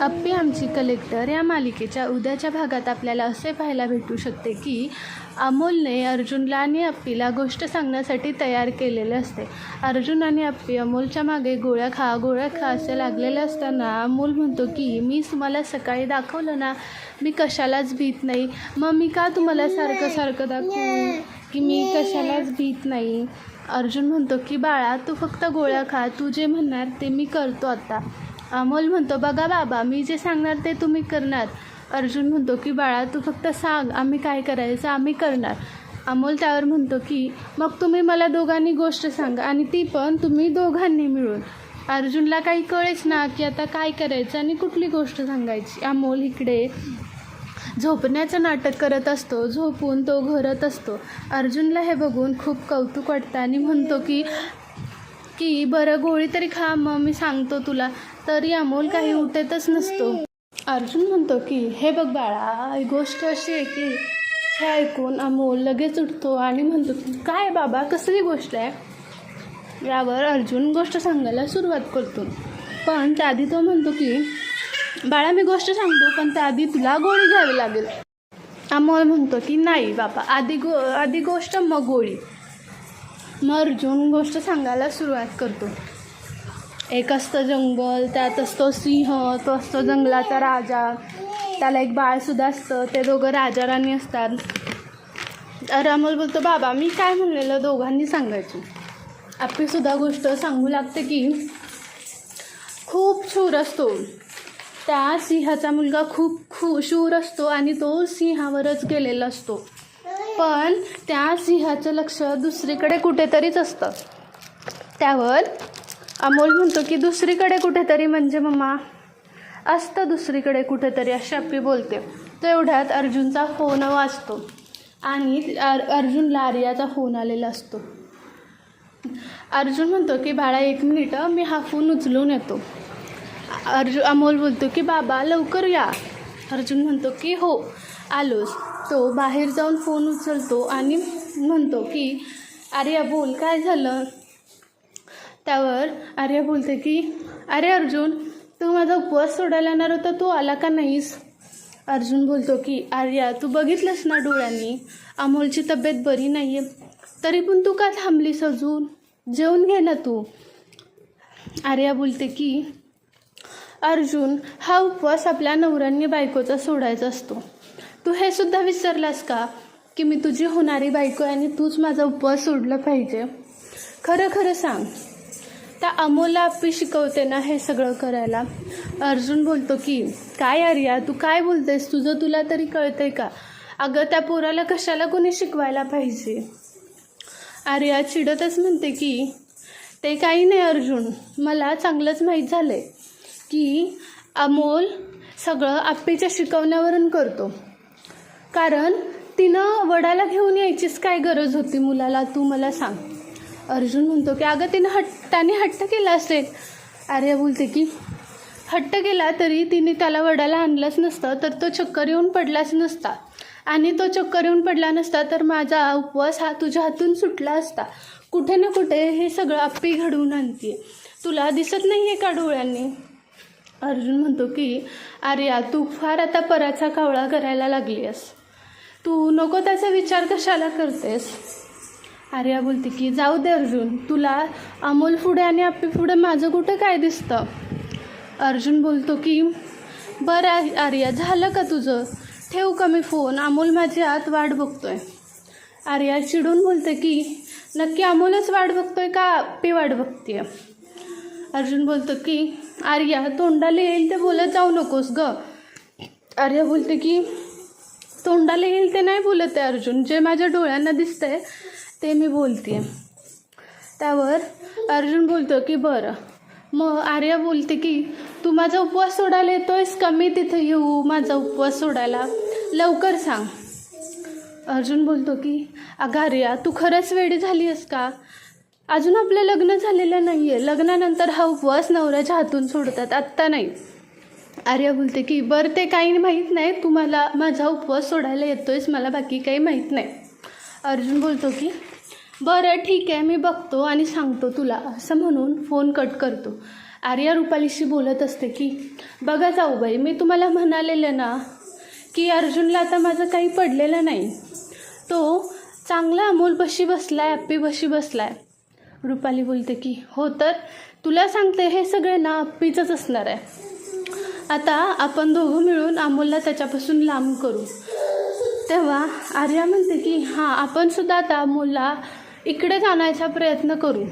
अप्पी आमची कलेक्टर या मालिकेच्या उद्याच्या भागात आपल्याला असे पाहायला भेटू शकते की अमोलने अर्जुनला आणि अप्पीला गोष्ट सांगण्यासाठी तयार केलेले असते. अर्जुन आणि अप्पी अमोलच्या मागे गोळ्या खा गोळ्या खा असे लागलेले असताना अमोल म्हणतो की मी तुम्हाला सकाळी दाखवलं ना मी कशालाच भीत नाही. मग मी का तुम्हाला सारखं सारखं दाखवू की मी कशालाच भीत नाही? अर्जुन म्हणतो की बाळा तू फक्त गोळ्या खा. तू जे म्हणणार ते मी करतो आता. अमोल म्हणतो बघा बाबा मी जे सांगणार ते तुम्ही करणार. अर्जुन म्हणतो की बाळा तू फक्त सांग आम्ही काय करायचं आम्ही करणार. अमोल त्यावर म्हणतो की मग तुम्ही मला दोघांनी गोष्ट सांगा आणि ती पण तुम्ही दोघांनी मिळून. अर्जुनला काही कळेच ना की आता काय करायचं आणि कुठली गोष्ट सांगायची. अमोल इकडे झोपण्याचं नाटक करत असतो झोपून तो घरत असतो. अर्जुनला हे बघून खूप कौतुक वाटतं आणि म्हणतो की की बरं गोळी तरी खा मग मी सांगतो तुला. तरी अमोल काही उठतच नसतो. अर्जुन म्हणतो की हे बघ बाळा ही गोष्ट अशी आहे की हे ऐकून अमोल लगेच उठतो आणि म्हणतो की काय बाबा कसली गोष्ट आहे? यावर अर्जुन गोष्ट सांगायला सुरुवात करतो. पण त्याआधी तो म्हणतो की बाळा मी गोष्ट सांगतो पण त्याआधी तुला गोळी घ्यावी लागेल. अमोल म्हणतो की नाही बाबा आधी गो आधी गोष्ट मग गोळी. मग अर्जुन गोष्ट सांगायला सुरुवात करतो. एक असतं जंगल त्यात असतो सिंह तो असतो जंगलाचा राजा. त्याला एक बाळसुद्धा असतं. ते दोघं राजा राणी असतात. रामोल बोलतो बाबा मी काय म्हणलेलं दोघांनी सांगायची? आपलीसुद्धा गोष्ट सांगू लागते की खूप शूर असतो. त्या सिंहाचा मुलगा खूप खू शूर असतो आणि तो सिंहावरच गेलेला असतो. पण त्या सिंहाचं लक्ष दुसरीकडे कुठेतरीच असतं. त्यावर अमोल म्हणतो की दुसरीकडे कुठेतरी म्हणजे मम्मा असतं दुसरीकडे कुठेतरी अशी अप्पी बोलते. तो एवढ्यात अर्जुनचा फोन वाजतो आणि अर अर्जुनला आर्याचा फोन आलेला असतो. अर्जुन म्हणतो की बाळा एक मिनिटं मी हा फोन उचलून येतो. अर्जुन अमोल बोलतो की बाबा लवकर या. अर्जुन म्हणतो की हो. आलोच. तो बाहेर जाऊन फोन उचलतो आणि म्हणतो की आर्या बोल काय झालं? त्यावर आर्या बोलते की अरे अर्जुन तू माझा उपवास सोडायला येणार होता तू आला का नाहीस? अर्जुन बोलतो की आर्या तू बघितलंस ना डोळ्यांनी? अमोलची तब्येत बरी नाही आहे तरी पण तू का थांबलीस अजून? जेवून घे ना तू. आर्या बोलते की अर्जुन हा उपवास आपल्या नवऱ्यांनी बायकोचा सोडायचा असतो. तू हे सुद्धा विसरलास का? की मी तुझी होणारी बायको आहे आणि तूच माझा उपवास सोडला पाहिजे. खरं खरं सांग. त्या अमोलला आपली शिकवते ना हे सगळं करायला. अर्जुन बोलतो की काय अर्या तू काय बोलतेस? तुझं तुला तरी कळतंय का? अगं त्या पोराला कशाला कोणी शिकवायला पाहिजे? आर्या चिडतच म्हणते की ते काही नाही अर्जुन. मला चांगलंच माहीत झालं आहे की अमोल सगळं आप्पीच्या शिकवण्यावरून करतो. कारण तिनं वडाला घेऊन यायचीच काय गरज होती मुलाला? तू मला सांग. अर्जुन म्हणतो की अगं तिनं हट्टाने हट्ट केला असेल. आर्या बोलते की. हट्ट केला तरी तिने त्याला वडाला आणलंच नसतं तर तो चक्कर येऊन पडलाच नसता. आणि तो चक्कर येऊन पडला नसता तर माझा उपवास हा तुझ्या हातून सुटला असता. कुठे ना कुठे हे सगळं आप्पी घडवून आणते तुला दिसत नाही आहे का डोळ्यांनी? अर्जुन म्हणतो की आर्या तू फार आता पराचा कावळा करायला लागली आहेस तू नको त्याचा विचार कशाला करतेस? आर्या बोलते की जाऊ दे अर्जुन तुला अमोल पुढे आणि आपी पुढे माझं कुठं काय दिसतं? अर्जुन बोलतो की बरं आर्या झालं का तुझं? ठेवू का मी फोन? अमोल माझी आत वाट बघतोय. आर्या चिडून बोलते की नक्की अमोलच वाट बघतोय का आपी वाट बघते अर्जुन बोलतो की आर्या तोंडाला येईल ते बोलत जाऊ नकोस ग. आर्या बोलते की तोंडाला येईल ते नाही बोलत आहे अर्जुन. जे माझ्या डोळ्यांना दिसतंय ते मी बोलते त्यावर अर्जुन बोलतो की बरं. मग आर्या बोलते की तू माझा उपवास सोडायला येतोयस का? मी तिथे येऊ माझा उपवास सोडायला. लवकर सांग. अर्जुन बोलतो की अगं आर्या तू खरंच वेळी झाली आहेस का? अजून आपलं लग्न झालेलं नाही आहे लग्नानंतर हा उपवास नवऱ्याच्या हातून सोडतात. आत्ता नाही. आर्या बोलते की बरं ते काही माहीत नाही. तुम्हाला माझा उपवास सोडायला येतोयस मला बाकी काही माहीत नाही. अर्जुन बोलतो की बरं ठीक आहे मी बघतो आणि सांगतो तुला. असं म्हणून फोन कट करतो. आर्या रुपालीशी बोलत असते की बघा जाऊबाई मी तुम्हाला म्हणालेलं ना की अर्जुनला आता माझं काही पडलेलं नाही. तो चांगला अमोल बशी बसला आहे अप्पी बशी बसला आहे रुपाली बोलते की हो तर तुला सांगते हे सगळे ना अप्पीचंच असणार आहे. आता आपण दोघं मिळून अमोलला त्याच्यापासून लांब करू. तेव्हा आर्या म्हणते की हां आपण सुद्धा आता अमोलला इकडेच आणायचा प्रयत्न करू.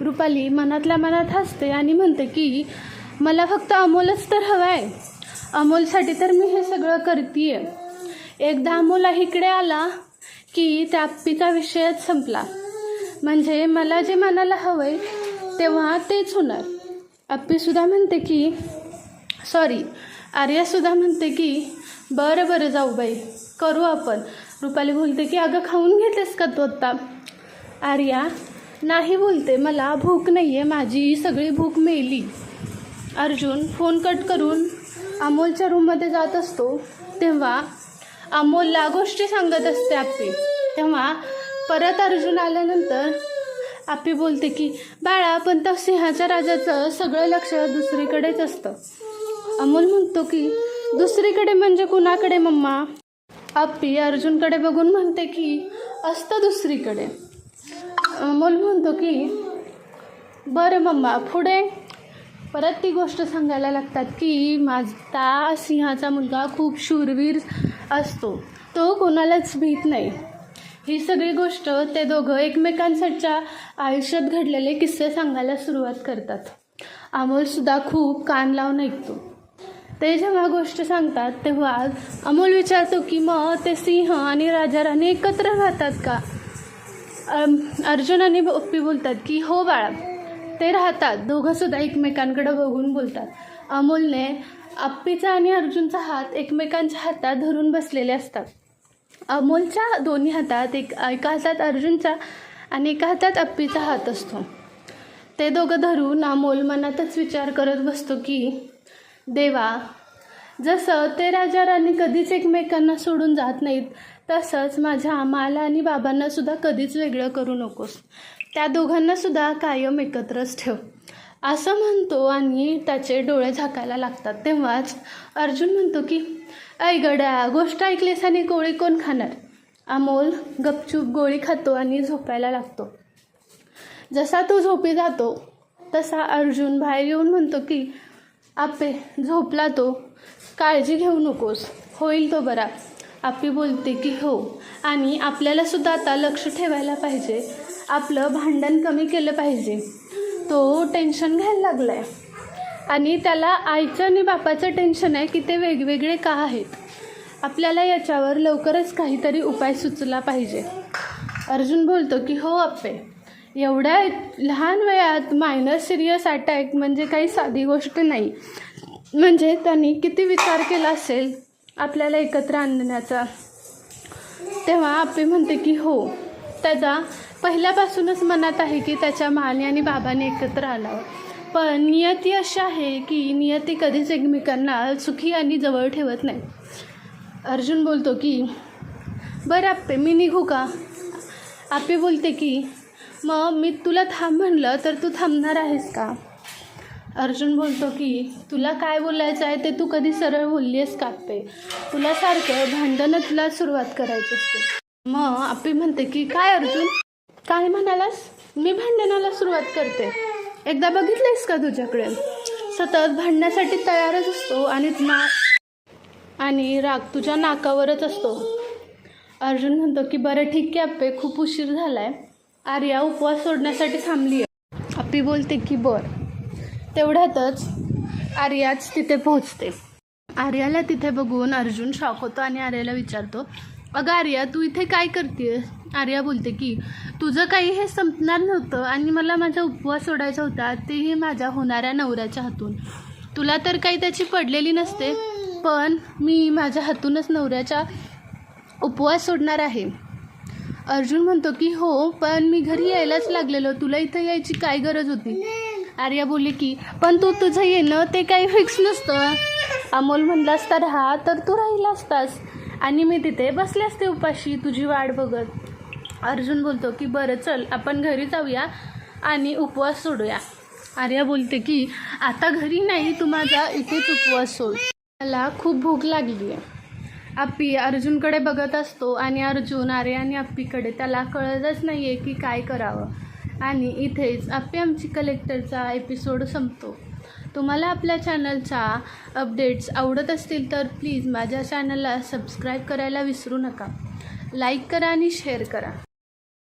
रुपाली मनातल्या मनात हसते आणि म्हणते की मला फक्त अमोलच तर हवं आहे. अमोलसाठी तर मी हे सगळं करते एकदा अमोला इकडे आला की त्या अप्पीचा विषयच संपला. म्हणजे मला जे मनाला हवं आहे तेव्हा तेच होणार. अप्पीसुद्धा म्हणते की सॉरी. आर्यासुद्धा म्हणते की बरं बरं जाऊ बाई. करू आपण. रुपाली बोलते की अगं खाऊन घेतेस का तू आत्ता आर्या नाही बोलते. मला भूक नाही आहे माझी सगळी भूक मेली. अर्जुन फोन कट करून अमोलच्या रूममध्ये जात असतो. तेव्हा अमोलला गोष्टी सांगत असते आप्पी तेव्हा परत अर्जुन आल्यानंतर आप्पी बोलते की बाळा पण त्या सिंहाच्या राजाचं सगळं लक्ष दुसरीकडेच असतं. अमोल म्हणतो की दुसरीकडे म्हणजे कुणाकडे मम्मा? आप्पी अर्जुनकडे बघून म्हणते की असतं दुसरीकडे. अमोल म्हणतो की बरं मम्मा पुढे? परत ती गोष्ट सांगायला लागतात की माझा सिंहाचा मुलगा खूप शूरवीर असतो. तो कोणालाच भीत नाही. ही सगळी गोष्ट ते दोघं एकमेकांसाठीच्या आयुष्यात घडलेले किस्से सांगायला सुरुवात करतात. अमोलसुद्धा खूप कान लावून ऐकतो. ते जेव्हा गोष्ट सांगतात तेव्हा अमोल विचारतो की मग ते सिंह आणि राजा राणी एकत्र राहतात का? अर्जुन आणि ओप्पी बोलतात की हो बाळा ते राहतात. दोघंसुद्धा एकमेकांकडे बघून बोलतात. अमोलने आप्पीचा आणि अर्जुनचा हात एकमेकांच्या हातात धरून बसलेले असतात. अमोलच्या दोन्ही हातात एक एका हातात अर्जुनचा आणि एका हातात अप्पीचा हात असतो. ते दोघं धरून अमोल मनातच विचार करत बसतो की देवा जसं ते राजा राणी कधीच एकमेकांना सोडून जात नाहीत तसंच माझ्या आम्हाला आणि बाबांना सुद्धा कधीच वेगळं करू नकोस. त्या दोघांना सुद्धा कायम एकत्रच ठेव. असं म्हणतो आणि त्याचे डोळे झाकायला लागतात. तेव्हाच अर्जुन म्हणतो की ऐ गड्या गोष्ट ऐकलीस आणि गोळी कोण खाणार? अमोल गपचूप गोळी खातो आणि झोपायला लागतो. जसा तो झोपी जातो तसा अर्जुन बाहेर येऊन म्हणतो की आपे झोपला तो. काळजी घेऊ नकोस. होईल तो बरा. आपी बोलते की हो. आणि आपल्याला सुद्धा आता लक्ष ठेवायला पाहिजे. आपलं भांडण कमी केलं पाहिजे. तो टेन्शन घ्यायला लागला आहे आणि त्याला आईचं आणि बापाचं टेन्शन आहे की ते वेगवेगळे का आहेत? आपल्याला याच्यावर लवकरच काहीतरी उपाय सुचला पाहिजे. अर्जुन बोलतो की हो अप्पे एवढ्या लहान वयात मायनर सिरियस अटॅक म्हणजे काही साधी गोष्ट नाही. म्हणजे त्यांनी किती विचार केला असेल आपल्याला एकत्र आणण्याचा? तेव्हा आपी म्हणते की हो. त्याचा पहिल्यापासूनच मनात आहे की त्याच्या माने आणि बाबाने एकत्र आलावं. पण नियती अशी आहे की नियती कधीच एकमेकांना सुखी आणि जवळ ठेवत नाही. अर्जुन बोलतो की बरं आप्पे मी निघू का? आपे बोलते की मग मी तुला थांब म्हणलं तर तू थांबणार आहेस का? अर्जुन बोलतो की तुला काय बोलायचं आहे ते तू कधी सरळ बोलली आहेस का ते? तुला सारखं भांडणं तुला सुरुवात करायची असते. मग आपी म्हणते की काय अर्जुन? काय म्हणालास? मी भांडणाला सुरुवात करते. एकदा बघितलंयस का तुझ्याकडे? सतत भांडण्यासाठी तयारच असतो आणि ना आणि राग तुझ्या नाकावरच असतो. अर्जुन म्हणतो की बरं ठीक आहे आपे खूप उशीर झाला आहे आर्या उपवास सोडण्यासाठी थांबली आहे. अप्पी बोलते की बर. तेवढ्यातच आर्याच तिथे पोहोचते. आर्याला तिथे बघून अर्जुन शॉक होतो आणि आर्याला विचारतो अगं आर्या तू इथे काय करते आर्या बोलते की तुझं काही हे संपणार नव्हतं आणि मला माझा उपवास सोडायचा होता तेही माझ्या होणाऱ्या नवऱ्याच्या हातून. तुला तर काही त्याची पडलेली नसते पण मी माझ्या हातूनच नवऱ्याच्या उपवास सोडणार आहे. अर्जुन म्हणतो की हो पण मी घरी यायलाच लागलेलो. तुला इथं यायची काय गरज होती? आर्या बोलली की पण तू तुझं येणं ते काही फिक्स नसतं. अमोल म्हणला असता राहा तर तू राहिला असतास. आणि मी तिथे बसले असते उपाशी तुझी वाट बघत. अर्जुन बोलतो की बरं चल आपण घरी जाऊया आणि उपवास सोडूया. आर्या बोलते की आता घरी नाही तू माझा इथेच उपवास सोड. मला खूप भूक लागली आहे आप्पी अर्जुनकडे बघत असतो आणि अर्जुन आर्य आणि आप्पीकडे त्याला कळतच नाही आहे की काय करावं. आणि इथेच आप्पी आमची कलेक्टरचा एपिसोड संपतो. तुम्हाला आपल्या चॅनलचा अपडेट्स आवडत असतील तर प्लीज माझ्या चॅनलला सबस्क्राईब करायला विसरू नका. लाईक करा आणि शेअर करा.